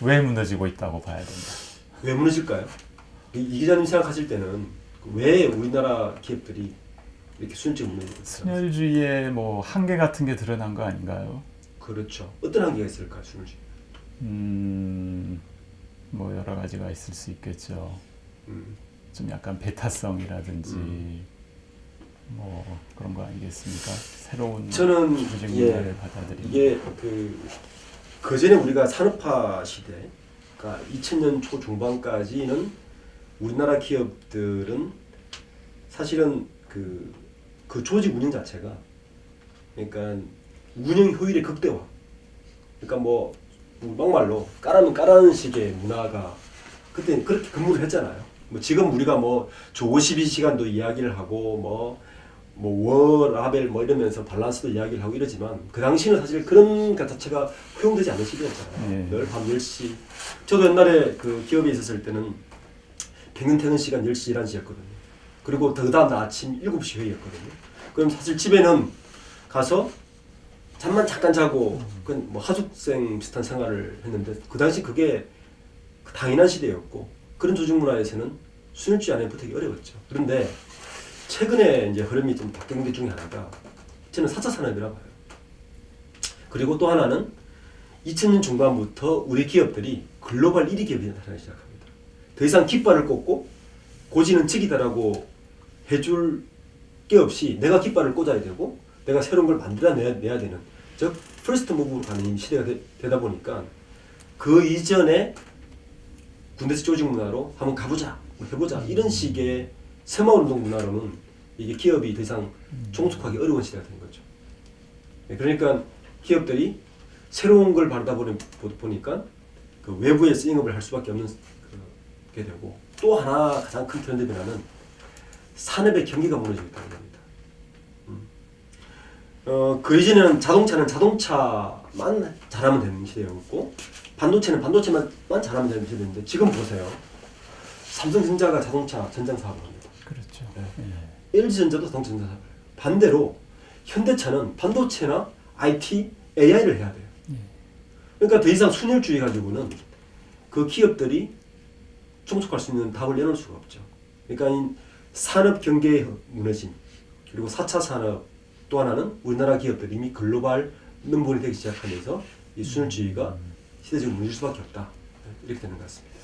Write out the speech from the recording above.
왜 무너지고 있다고 봐야 된다. 왜 무너질까요? 이, 이 기자님 생각하실 때는 왜 우리나라 기업들이 이렇게 수준적으로 무너지고? 순혈주의의 뭐 한계 같은 게 드러난 거 아닌가요? 그렇죠. 어떤 한계가 있을까요, 수준주의? 음, 뭐 여러 가지가 있을 수 있겠죠. 음, 좀 약간 배타성이라든지 음. 뭐 그런 거 아니겠습니까? 새로운 저는 예, 문화를 받아들이는 이게 그 그 전에 우리가 산업화 시대, 그러니까 2000년 초 중반까지는 우리나라 기업들은 사실은 그, 그 조직 운영 자체가 그러니까 운영 효율의 극대화. 그러니까 뭐 막말로 까라면 까라는 식의 문화가 그때 그렇게 근무를 했잖아요. 뭐 지금 우리가 뭐주 52시간도 이야기를 하고 뭐 뭐 워라벨 뭐 이러면서 밸런스도 이야기를 하고 이러지만 그 당시는 사실 그런 것 자체가 허용되지 않는 시대였잖아요. 네. 늘밤 10시. 저도 옛날에 그 기업에 있었을 때는 평균 퇴근 시간 10시 11시였거든요. 그리고 그 다음 날 아침 7시 회의였거든요. 그럼 사실 집에는 가서 잠만 잠깐 자고 그건 뭐 하숙생 비슷한 생활을 했는데 그 당시 그게 당연한 시대였고 그런 조직 문화에서는 수혈주의 안에 붙기 어려웠죠. 그런데 최근에 이제 흐름이 좀 바뀐 게 중에 하나가 저는 4차 산업이라고 봐요. 그리고 또 하나는 2000년 중반부터 우리 기업들이 글로벌 1위 기업이 나타나기 시작합니다. 더 이상 깃발을 꽂고 고지는 측이다라고 해줄 게 없이 내가 깃발을 꽂아야 되고 내가 새로운 걸 만들어내야 내야 되는 즉 퍼스트 무브로 가는 시대가 되, 다 보니까 그 이전에 군대에서 조직 문화로 한번 가보자 뭐 해보자 이런 식의 새마을운동 문화로는 이게 기업이 더 이상 종속하기 어려운 시대가 된 거죠. 네, 그러니까 기업들이 새로운 걸 바르다 보니까 그 외부에서 영업을 할 수밖에 없는 그- 게 되고 또 하나 가장 큰 트렌드 변화는 산업의 경기가 무너지고 있다는 겁니다. 음. 어, 그 이전에는 자동차는 자동차만 잘하면 되는 시대였고 반도체는 반도체만 잘하면 되는 시대인데 지금 보세요. 삼성전자가 자동차 전장 사업을 합니다. 그렇죠. 네. 예. LG전자도 해요. 반대로 현대차는 반도체나 IT, AI를 해야 돼요. 예. 그러니까 더 이상 순혈주의 가지고는 그 기업들이 총속할 수 있는 답을 내놓을 수가 없죠. 그러니까 이 산업 경계의 무너짐 그리고 4차 산업 또 하나는 우리나라 기업들이 이미 글로벌 넘버원이 되기 시작하면서 이 순혈주의가 시대적으로 무너질 수밖에 없다. 이렇게 되는 것 같습니다.